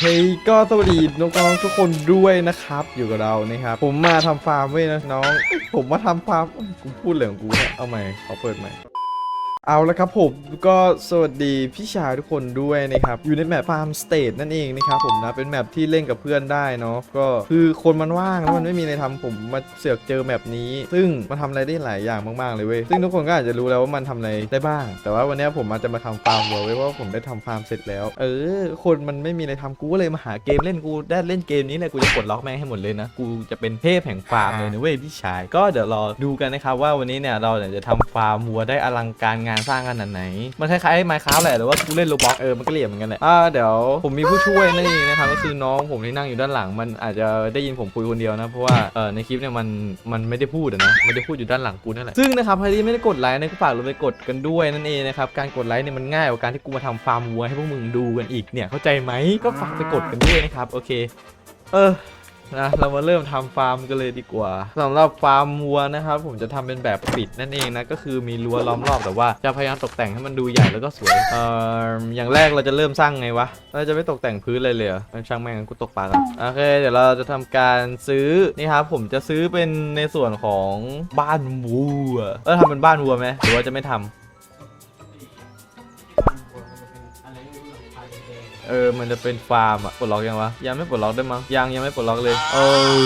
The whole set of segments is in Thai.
เฮ้ยก็สวัสดีน้องๆทุกคนด้วยนะครับ อยู่กับเรานะครับผมมาทำฟาร์มเว้ยนะน้อง ผมมาทำฟาร์มกูพูดเลยของกูเนี่ยเอาใหม่ขอเปิดใหม่ เอาละครับผมก็สวัสดีพี่ชายทุกคนด้วยนะครับอยู่ในแมปฟาร์มสเตทนั่นเองนะครับผมนะเป็นแมปที่เล่นกับเพื่อนได้เนาะก็คือคนมันว่างแล้วมันไม่มีอะไรทำผมมาเสือกเจอแมปนี้ ซึ่งมันทำอะไรได้หลายอย่างมากๆเลยเว้ยซึ่งทุกคนก็อาจจะรู้แล้วว่ามันทำอะไรได้บ้าง แต่ว่าวันนี้ผมมาจะมาทำฟาร์มวัวเว้ยเพราะว่าผมได้ทำฟาร์มเสร็จแล้ว เออ คนมันไม่มีอะไรทำกูก็เลยมาหาเกมเล่นกูได้เล่นเกมนี้เลยกูจะกดล็อกแม่งให้หมดเลยนะกูจะเป็นเทพแห่งฟาร์มเลยนะเว้ยพี่ชายก็เดี๋ยวรอดูกันนะครับว่าวันนี้เนี่ยเราเนี่ยจะทำฟาร์มวัวได้อลังการงานสร้างขนาดไหน มันคล้ายๆไมค์คราฟแหละหรือว่ากูเล่นโรบ็อกเออมันก็เหลี่ยมเหมือนกันแหละอ่าเดี๋ยวผมมีผู้ช่วยนั่นเองนะครับก็คือน้องผมที่นั่งอยู่ด้านหลัง มันอาจจะได้ยินผมคุยคนเดียวนะเพราะว่าเออในคลิปเนี่ยมันมันไม่ได้พูดอะนะไม่ได้พูดอยู่ด้านหลังกูนั่นแหละซึ่งนะครับใครที่ไม่ได้กดไลค์เนี่ยก็ฝากลงไปกดกันด้วยนั่นเองนะครับการกดไลค์เนี่ยมันง่ายกว่าการที่กูมาทำฟาร์มวัวให้พวกมึงดูกันอีกเนี่ยเข้าใจไหมก็ฝากไปกดกันด้วยนะครับโอเค เออ นะเรามาเริ่มทำฟาร์มกันเลยดีกว่าสำหรับฟาร์มวัวนะครับผมจะทำเป็นแบบปิดนั่นเองนะก็คือมีรั้วล้อมรอบแต่ว่าจะพยายามตกแต่งให้มันดูใหญ่แล้วก็สวยเอ่ออย่างแรกเราจะเริ่มสร้างไงวะเราจะไม่ตกแต่งพื้นเลยเลยเหรองั้นช่างแม่งกูตกปลากันโอเคเดี๋ยวเราจะทำการซื้อนี่ครับผมจะซื้อเป็นในส่วนของบ้านวัวเออทำเป็นบ้านวัวไหมหรือว่าจะไม่ทำเออ มันจะเป็นฟาร์มอะปลดล็อกยังวะ ยังไม่ปลดล็อกได้มั้ง ยังยังไม่ปลดล็อกเลย เออ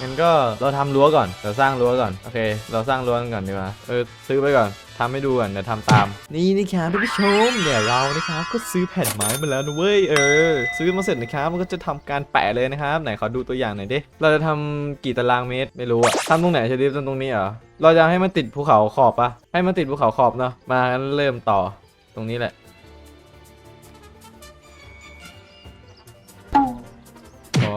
งั้นก็เราทำรั้วก่อน เราสร้างรั้วก่อน โอเค เราสร้างรั้วกันก่อนดีกว่า เออ ซื้อไปก่อนทำให้ดูก่อนเดี๋ยวทำตาม นี่นะครับท่านผู้ชมเนี่ยเรานะครับก็ซื้อแผ่นไม้มาแล้วนะเว้ยเออ ซื้อมาเสร็จนะครับมันก็จะทำการแปะเลยนะครับ ไหนขอดูตัวอย่างหน่อยดิเราจะทำกี่ตารางเมตรไม่รู้อะทำตรงไหนชดิฟตรงนี้เหรอเราจะให้มันติดภูเขาขอบปะให้มันติดภูเขาขอบเนาะมางั้นเริ่มต่อตรงนี้แหละ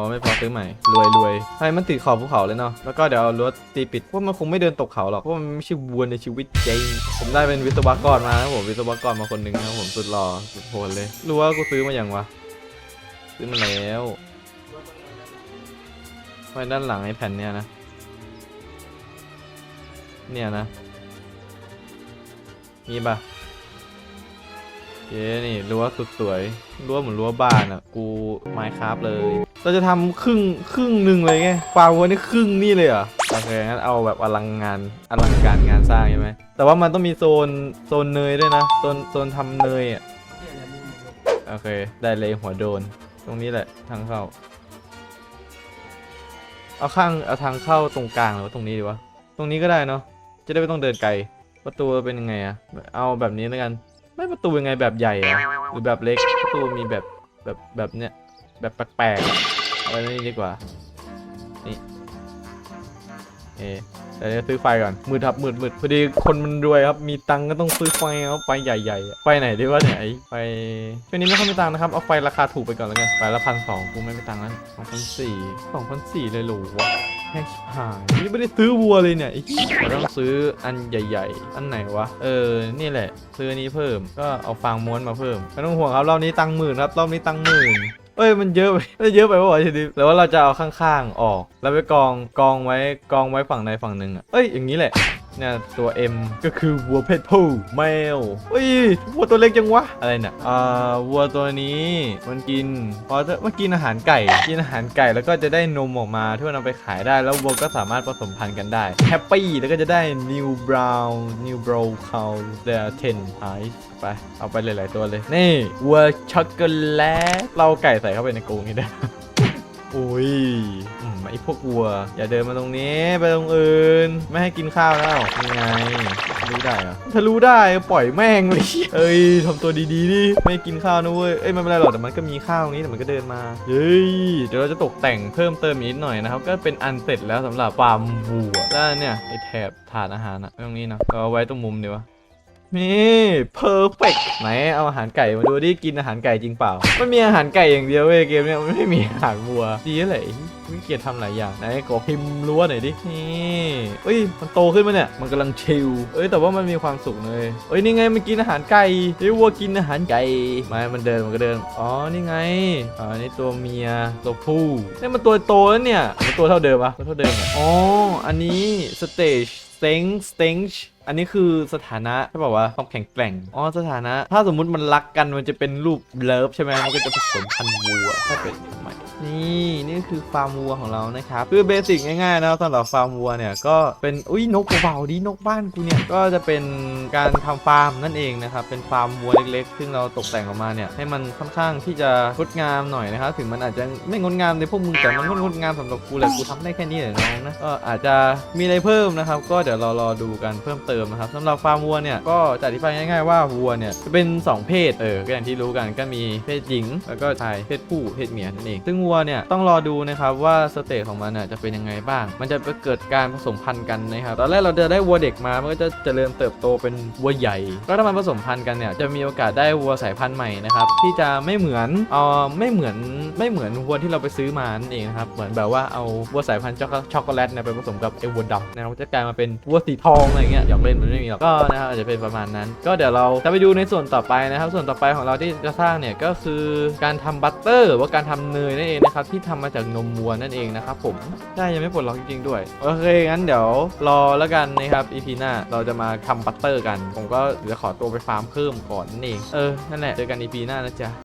ไม่พอซื้อใหม่รวยรวยให้มันติดขอบภูเขาเลยเนาะแล้วก็เดี๋ยวเอารถตีปิดเพราะมันคงไม่เดินตกเขาหรอกเพราะมันไม่ใช่วัวในชีวิตจริงผมได้เป็นวิศวกรมานะผมวิศวกรมาคนหนึ่งนะครับผมสุดหล่อสุดโหดเลยรู้ว่ากูซื้อมาอย่างวะซื้อมาแล้วไว้ด้านหลังไอ้แผ่นเนี้ยนะเนี่ยนะมีปะเย้นี่รั้วสุดสวยรั้วเหมือนรั้วบ้านอะ กูไมค์ครับเลย เราจะทำครึ่งครึ่งหนึ่งเลยไงฟาร์มวัวนี่ครึ่งนี่เลยเหรอโอเคงั้นเอาแบบอลังงานอลังการงานสร้างใช่ไหมแต่ว่ามันต้องมีโซนโซนเนยด้วยนะโซนโซนทำเนยอะโอเค ได้เลยหัวโดน ตรงนี้แหละทางเข้า เอาข้างเอาทางเข้าตรงกลางหรือว่าตรงนี้ดีวะตรงนี้ก็ได้เนาะจะได้ไม่ต้องเดินไกลประตูเป็นยังไงอะเอาแบบนี้แล้วกัน ไม่ประตูยังไงแบบใหญ่อะหรือแบบเล็กประตูมีแบบแบบแบบเนี้ยแบบแปลกๆอะ เอาไว้นี่ดีกว่า นี่เอะเดี๋ยวซื้อไฟก่อน มืดครับมืดมืดพอดีคนมันรวยครับ มีตังก็ต้องซื้อไฟครับไฟใหญ่ๆ ไฟไหนดีวะเนี่ยไอไฟช่วงนี้ไม่ค่อยมีตังนะครับ เอาไฟราคาถูกไปก่อนแล้วกัน ไฟละพันสองกูไม่มีตังแล้วสองพันสี่สองพันสี่เลยหรอวะแพงชิบหายนี่ไม่ได้ซื้อวัวเลยเนี่ยไอ้เราต้องซื้ออันใหญ่ ๆ อันไหนวะ เออ นี่แหละ ซื้อนี้เพิ่ม ก็เอาฟางม้วนมาเพิ่ม ไม่ต้องห่วงครับ รอบนี้ตังหมื่นครับ รอบนี้ตังหมื่น เอ้ยมันเยอะไปมันเยอะไปป่ะวะชดิหรือว่าเราจะเอาข้างๆออก แล้วไปกองกองไว้กองไว้ฝั่งในฝั่งหนึ่งอะเอ้ยอย่างนี้แหละ เนี่ยตัว M ก็คือวัวเพศผู้แมวเอ้ยวัวตัวเล็กจังวะอะไรเนี่ยอ่าวัวตัวนี้มันกินพอมันกินอาหารไก่กินอาหารไก่แล้วก็จะได้นมออกมาที่มันเอาไปขายได้แล้ววัวก็สามารถผสมพันธุ์กันได้แฮปปี้แล้วก็จะได้ New Brown New Brown Cow เดอเทนไอไปเอาไปหลายๆตัวเลย นี่วัวช็อกโกแลตเราไก่ใส่เข้าไปในกรงนี้ได้อุ้ย ไอพวกวัว อย่าเดินมาตรงนี้ไปตรงอื่น ไม่ให้กินข้าวแล้วยังไงรู้ได้เหรอถ้ารู้ได้ปล่อยแม่งเลยเอ้ยทำตัวดีๆดิไม่กินข้าวนะเว้ยเอ้ยไม่เป็นไรหรอกแต่มันก็มีข้าวตรงนี้แต่มันก็เดินมาเฮ้ยเดี๋ยวเราจะตกแต่งเพิ่มเติมอีกนิดหน่อยนะครับก็เป็นอันเสร็จแล้วสำหรับฟาร์มวัวแล้วเนี่ยไอแถบถาดอาหารอะตรงนี้นะเราเอาไว้ตรงมุมดีวะ นี่เพอร์เฟกไหนเอาอาหารไก่มาดูดิกินอาหารไก่จริงเปล่ามันมีอาหารไก่อย่างเดียวเว้ยเกมเนี้ยมันไม่มีอาหารวัวดีเลยวิเกียรทำหลายอย่างไหนขอพิมพ์รั้วหน่อยดินี่เอ้ยมันโตขึ้นมาเนี่ยมันกำลังชิลเอ้ยแต่ว่ามันมีความสุขเลยเอ้ยนี่ไงมันกินอาหารไก่เฮ้ยวัวกินอาหารไก่มามันเดินมันก็เดินอ๋อนี่ไงอ๋อนี่ตัวเมียตัวผู้นี่มันตัวโตแล้วเนี่ยมันตัวเท่าเดิมปะตัวเท่าเดิมอ๋ออันนี้สเตจ stage stage อันนี้คือสถานะใช่ป่าวะความแข็งแกร่ง อ๋อสถานะ ถ้าสมมุติมันรักกันมันจะเป็นรูปเลิฟใช่ไหมมันก็จะผสมพันธุ์วัวถ้าเป็นใหม่นี่นี่คือฟาร์มวัวของเรานะครับคือเบสิกง่ายๆนะสำหรับฟาร์มวัวเนี่ยก็เป็นอุ้ยนกเบาๆดินกบ้านกูเนี่ยก็จะเป็นการทำฟาร์มนั่นเองนะครับเป็นฟาร์มวัวเล็กๆ ซึ่งเราตกแต่งออกมาเนี่ยให้มันค่อนข้างที่จะงดงามหน่อยนะครับถึงมันอาจจะไม่งดงามในพวกมึงแต่มันก็งดงามสำหรับกูแหละกูทำได้แค่นี้แหละน้องนะก็อาจจะมีอะไรเพิ่มนะครับ ก็เดี๋ยวเรารอดูกันเพิ่มเติมนะครับสำหรับฟาร์มวัวเนี่ยก็จะอธิบายง่ายๆว่าวัวเนี่ยจะเป็นสองเพศเออก็อย่างที่รู้กันก็มีเพศหญิง แล้วก็ชายเพศผู้เพศเมียนั่นเองซึ่งวัวเนี่ยต้องรอดูนะครับว่าสเตจของมันน่ะจะเป็นยังไงบ้าง มันจะไปเกิดการผสมพันธุ์กันนะครับตอนแรกเราจะได้วัวเด็กมามันก็จะเจริญเติบโตเป็นวัวใหญ่ ก็ถ้ามันผสมพันธุ์กันเนี่ยจะมีโอกาสได้วัวสายพันธุ์ใหม่นะครับที่จะไม่เหมือนเออไม่เหมือนไม่เหมือนวัวที่เราไปซื้อมานั่นเองนะครับเหมือนแบบว่าเอาวัวสายพันธุ์ช็อกโกแลตเนี่ยไปผสมกับไอ้วัวดำนะครับจะกลายมาเป็นวัวสีทองอะไรเงี้ยอยากเล่นมันไม่มีหรอกก็นะครับอาจจะเป็นประมาณนั้น ก็เดี๋ยวเราจะไปดูในส่วนต่อไปนะครับ ส่วนต่อไปของเราที่จะสร้างเนี่ยก็คือการทำบัตเตอร์หรือว่าการทำเนยนั่นเองนะครับที่ทำมาจากนมวัวนั่นเองนะครับผมใช่ยังไม่ปลดล็อกจริงๆด้วยโอเคงั้นเดี๋ยวรอแล้วกันนะครับ EP หน้าเราจะมาทำบัตเตอร์กัน ผมก็เดี๋ยวขอตัวไปฟาร์มเพิ่มก่อนนั่นเองเออนั่นแหละเจอกัน EP หน้านะจ๊ะ